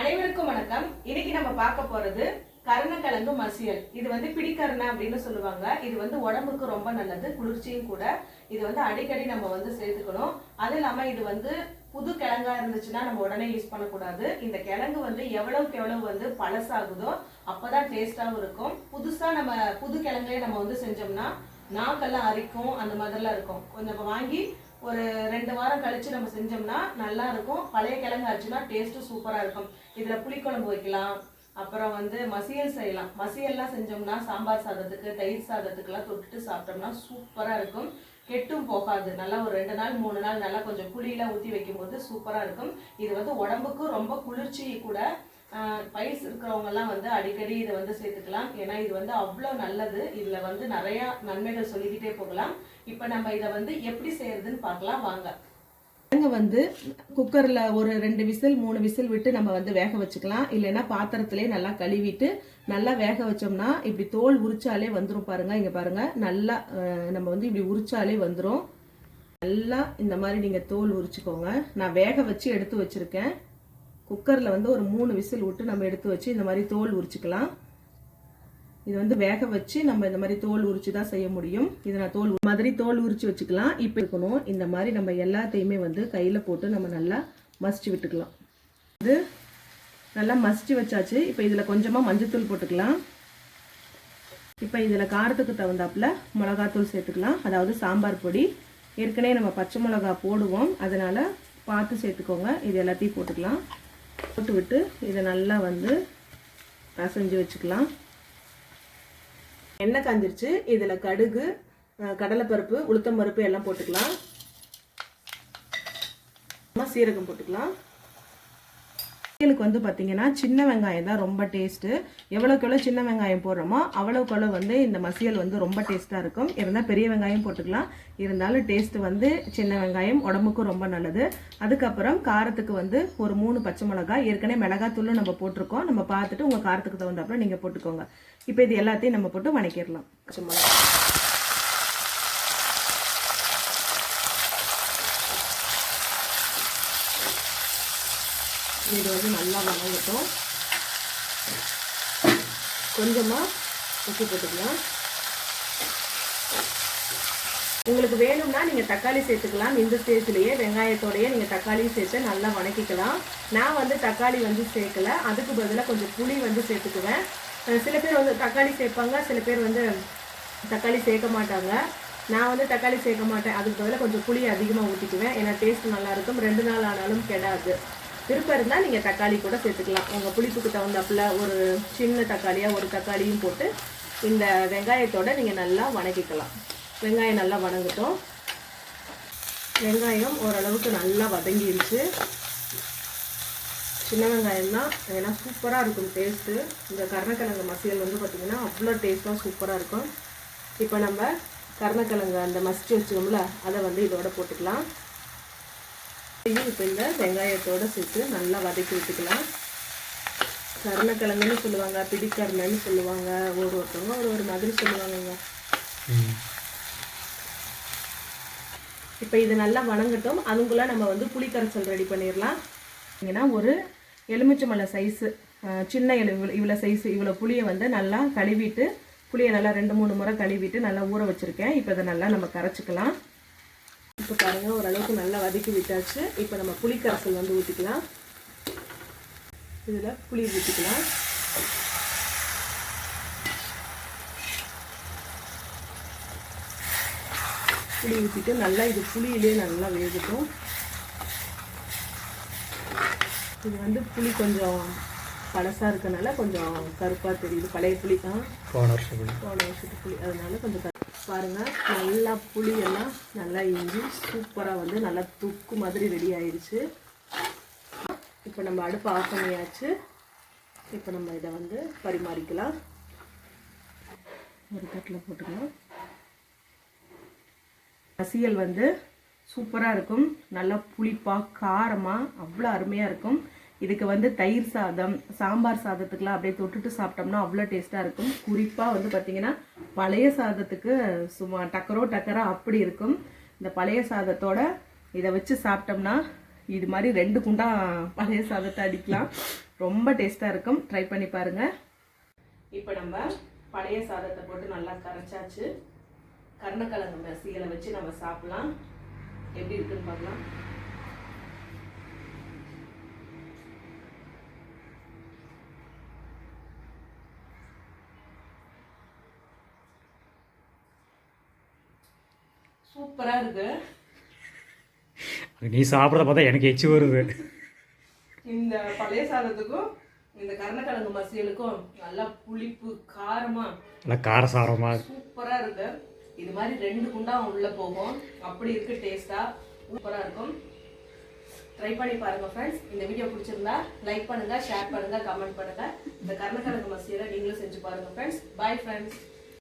அனைவருக்கும் வணக்கம். இன்னைக்கு நம்ம பார்க்க போறது கருணக்கிழங்கு மசியல். இது வந்து பிடிக்கரணை அப்படின்னு சொல்லுவாங்க. இது வந்து உடம்புக்கு ரொம்ப நல்லது குளிர்ச்சியும் கூட. இது வந்து அடிக்கடி நம்ம வந்து சேர்த்துக்கணும். அது இல்லாம இது வந்து புது கிழங்கா இருந்துச்சுன்னா நம்ம உடனே யூஸ் பண்ணக்கூடாது. இந்த கிழங்கு வந்து எவ்வளவுக்கு எவ்வளவு வந்து பழசாகுதோ அப்பதான் டேஸ்டாகவும் இருக்கும். புதுசா நம்ம புது கிழங்கே நம்ம வந்து செஞ்சோம்னா நாக்கெல்லாம் அரிக்கும் அந்த மாதிரிலாம் இருக்கும். கொஞ்சம் வாங்கி ஒரு ரெண்டு வாரம் கழிச்சு நம்ம செஞ்சோம்னா நல்லா இருக்கும். பழைய கிழங்கு ஆச்சுன்னா டேஸ்ட்டும் சூப்பராக இருக்கும். இதில் புளிக்குழம்பு வைக்கலாம். அப்புறம் வந்து மசியல் செய்யலாம். மசியல்லாம் செஞ்சோம்னா சாம்பார் சாதத்துக்கு தயிர் சாதத்துக்குலாம் தொட்டுட்டு சாப்பிட்டோம்னா சூப்பராக இருக்கும். கெட்டும் போகாது. நல்லா ஒரு ரெண்டு நாள் மூணு நாள் நல்லா கொஞ்சம் புளியெல்லாம் ஊற்றி வைக்கும்போது சூப்பராக இருக்கும். இது வந்து உடம்புக்கு ரொம்ப குளிர்ச்சி கூட பயிர்ஸ் இருக்கிறவங்க எல்லாம் வந்து அடிக்கடி இதை வந்து சேர்த்துக்கலாம். ஏன்னா இது வந்து அவ்வளோ நல்லது. இதில் வந்து நிறையா நன்மைகள் சொல்லிக்கிட்டே போகலாம். இப்போ நம்ம இதை வந்து எப்படி செய்யறதுன்னு பார்க்கலாம் வாங்க. கிழங்கு வந்து குக்கரில் ஒரு ரெண்டு விசில் மூணு விசில் விட்டு நம்ம வந்து வேக வச்சுக்கலாம். இல்லைன்னா பாத்திரத்திலே நல்லா கழுவிட்டு நல்லா வேக வச்சோம்னா இப்படி தோல் உரிச்சாலே வந்துடும் பாருங்க இங்கே பாருங்க. நல்லா நம்ம வந்து இப்படி உரிச்சாலே வந்துடும் நல்லா இந்த மாதிரி நீங்கள் தோல் உரிச்சுக்கோங்க. நான் வேக வச்சு எடுத்து வச்சிருக்கேன். குக்கரில் வந்து ஒரு மூணு விசில் விட்டு நம்ம எடுத்து வச்சு இந்த மாதிரி தோல் உரிச்சுக்கலாம். இது வந்து வேக வச்சு நம்ம இந்த மாதிரி தோல் உரிச்சு தான் செய்ய முடியும். இதை நான் தோல் மாதிரி தோல் உரிச்சு வச்சுக்கலாம். இப்போ இருக்கணும். இந்த மாதிரி நம்ம எல்லாத்தையுமே வந்து கையில் போட்டு நம்ம நல்லா மசிச்சு விட்டுக்கலாம். இது நல்லா மசிச்சு வச்சாச்சு. இப்போ இதில் கொஞ்சமாக மஞ்சத்தூள் போட்டுக்கலாம். இப்போ இதில் காரத்துக்கு தகுந்தாப்புல மிளகாத்தூள் சேர்த்துக்கலாம். அதாவது சாம்பார் பொடி. ஏற்கனவே நம்ம பச்சை மிளகா போடுவோம். அதனால் பார்த்து சேர்த்துக்கோங்க. இது எல்லாத்தையும் போட்டுக்கலாம். போட்டு விட்டு இதை நல்லா வந்து பிசைஞ்சு வச்சுக்கலாம். எண்ணெய் காஞ்சிருச்சு. இதில் கடுகு கடலைப்பருப்பு உளுத்தம் பருப்பு எல்லாம் போட்டுக்கலாம். சீரகம் போட்டுக்கலாம். சமையலுக்கு வந்து பார்த்தீங்கன்னா சின்ன வெங்காயம் தான் ரொம்ப டேஸ்ட்டு எவ்வளோக்கு எவ்வளோ சின்ன வெங்காயம் போடுறோமோ அவ்வளோக்கு அவ்வளோ வந்து இந்த மசியல் வந்து ரொம்ப டேஸ்ட்டாக இருக்கும். இருந்தால் பெரிய வெங்காயம் போட்டுக்கலாம். இருந்தாலும் டேஸ்ட்டு வந்து சின்ன வெங்காயம் உடம்புக்கும் ரொம்ப நல்லது. அதுக்கப்புறம் காரத்துக்கு வந்து ஒரு மூணு பச்சை மிளகாய் ஏற்கனவே மிளகாத்தூளும் நம்ம போட்டிருக்கோம். நம்ம பார்த்துட்டு உங்கள் காரத்துக்கு தகுந்தாப்புல நீங்கள் போட்டுக்கோங்க. இப்போ இது எல்லாத்தையும் நம்ம போட்டு வணக்கிடலாம். பச்சை மிளகாய். இது வந்து நல்லா வணங்கட்டும். கொஞ்சமாக உப்பு போட்டுக்கலாம். உங்களுக்கு வேணும்னா நீங்கள் தக்காளி சேர்த்துக்கலாம். இந்த ஸ்டேஜ்லேயே வெங்காயத்தோடையே நீங்கள் தக்காளியும் சேர்த்து நல்லா வணக்கிக்கலாம். நான் வந்து தக்காளி வந்து சேர்க்கல. அதுக்கு பதிலாக கொஞ்சம் புளி வந்து சேர்த்துக்குவேன். சில பேர் வந்து தக்காளி சேர்ப்பாங்க. சில பேர் வந்து தக்காளி சேர்க்க மாட்டாங்க. நான் வந்து தக்காளி சேர்க்க மாட்டேன். அதுக்கு பதிலாக கொஞ்சம் புளி அதிகமாக ஊற்றிக்குவேன் ஏன்னா டேஸ்ட் நல்லா இருக்கும். ரெண்டு நாள் ஆனாலும் கெடாது. விருப்பம் இருந்தால் நீங்கள் தக்காளி கூட சேர்த்துக்கலாம். உங்கள் புளிப்புக்கு தகுந்தாப்புல ஒரு சின்ன தக்காளியாக ஒரு தக்காளியும் போட்டு இந்த வெங்காயத்தோட நீங்கள் நல்லா வணக்கிக்கலாம். வெங்காயம் நல்லா வணங்கட்டும். வெங்காயம் ஓரளவுக்கு நல்லா வதங்கிருச்சு. சின்ன வெங்காயம் தான் ஏன்னா சூப்பராக இருக்கும் டேஸ்ட்டு இந்த கருணக்கிழங்கு மசியல் வந்து பார்த்திங்கன்னா அவ்வளோ டேஸ்ட்டாக சூப்பராக இருக்கும். இப்போ நம்ம கருணக்கிழங்கு அந்த மசிச்சு வச்சுக்கோம்ல அதை வந்து இதோட போட்டுக்கலாம். இதையும் இப்போ இந்த வெங்காயத்தோட சேர்த்து நல்லா வதக்கி விட்டுக்கலாம். கருணக்கிழங்குன்னு சொல்லுவாங்க பிடிக்கருணைன்னு சொல்லுவாங்க ஒரு ஒருத்தவங்க ஒரு ஒரு மாதிரி சொல்லுவாங்கங்க. இப்போ இது நல்லா வணங்கட்டும். அதுக்குள்ளே நம்ம வந்து புளிக்கரைசல் ரெடி பண்ணிடலாம் ஏன்னா ஒரு எலுமிச்சம்பழ சைஸு சின்ன எலு இவ்வளோ சைஸு இவ்வளோ புளியை வந்து நல்லா கழுவிட்டு புளியை நல்லா ரெண்டு மூணு முறை கழுவிட்டு நல்லா ஊற வச்சுருக்கேன். இப்போ இதை நல்லா நம்ம கரைச்சிக்கலாம். இப்போ பாருங்கள் ஓரளவுக்கு நல்லா வதக்கி விட்டாச்சு. இப்போ நம்ம புளிக்கரைசல் வந்து ஊற்றிக்கலாம் இதில் புளி ஊற்றிக்கலாம் புளி ஊற்றிட்டு நல்லா இது புளியிலே நல்லா வேகட்டும். இது வந்து புளி கொஞ்சம் பழசாக இருக்கனால கொஞ்சம் கருப்பாக தெரியுது. பழைய புளி தான் போன வருஷம் புளி. போன வருஷத்து புளி. அதனால கொஞ்சம் பாருங்கள் நல்லா புளியெல்லாம் நல்லா இஞ்சி சூப்பராக வந்து நல்லா துக்கு மாதிரி ரெடி ஆயிடுச்சு இப்போ நம்ம அடுப்பு ஆஃப் பண்ணியாச்சு. இப்போ நம்ம இதை வந்து பரிமாறிக்கலாம். ஒரு தட்டில் போட்டுக்கலாம். மசியல் வந்து சூப்பராக இருக்கும். நல்லா புளிப்பாக காரமாக அவ்வளோ அருமையாக இருக்கும். இதுக்கு வந்து தயிர் சாதம் சாம்பார் சாதத்துக்குலாம் அப்படியே தொட்டுட்டு சாப்பிட்டோம்னா அவ்வளோ டேஸ்ட்டாக இருக்கும். குறிப்பாக வந்து பார்த்திங்கன்னா பழைய சாதத்துக்கு சும்மா டக்கரோ டக்கரா அப்படி இருக்கும். இந்த பழைய சாதத்தோட இதை வச்சு சாப்பிட்டோம்னா இது மாதிரி ரெண்டு குண்டா பழைய சாதத்தை அடிக்கலாம். ரொம்ப டேஸ்ட்டாக இருக்கும். ட்ரை பண்ணி பாருங்க. இப்போ நம்ம பழைய சாதத்தை போட்டு நல்லா கரைச்சாச்சு. கருணக்கிழங்கு சீலை வச்சு நம்ம சாப்பிடலாம். எப்படி இருக்குன்னு பார்க்கலாம். சூப்பரா இருக்கு. நீ சாப்பிட்றத பார்த்தா எனக்கு எச்சு வருது. இந்த பழைய சாதத்துக்கும் இந்த கருணக்கிழங்கு மசியலுக்கும் நல்லா புளிப்பு காரமா. நல்லா காரசாரமாக சூப்பரா இருக்கு. இது மாதிரி ரெண்டு குண்டா உள்ள போகும். அப்படி இருக்கு டேஸ்டா சூப்பரா இருக்கும். ட்ரை பண்ணி பாருங்க ஃப்ரெண்ட்ஸ் இந்த வீடியோ பிடிச்சிருந்தா லைக் பண்ணுங்க ஷேர் பண்ணுங்க கமெண்ட் பண்ணுங்க. இந்த கருணக்கிழங்கு மசியலை நீங்களும் செஞ்சு பாருங்க ஃப்ரெண்ட்ஸ் பை ஃப்ரெண்ட்ஸ்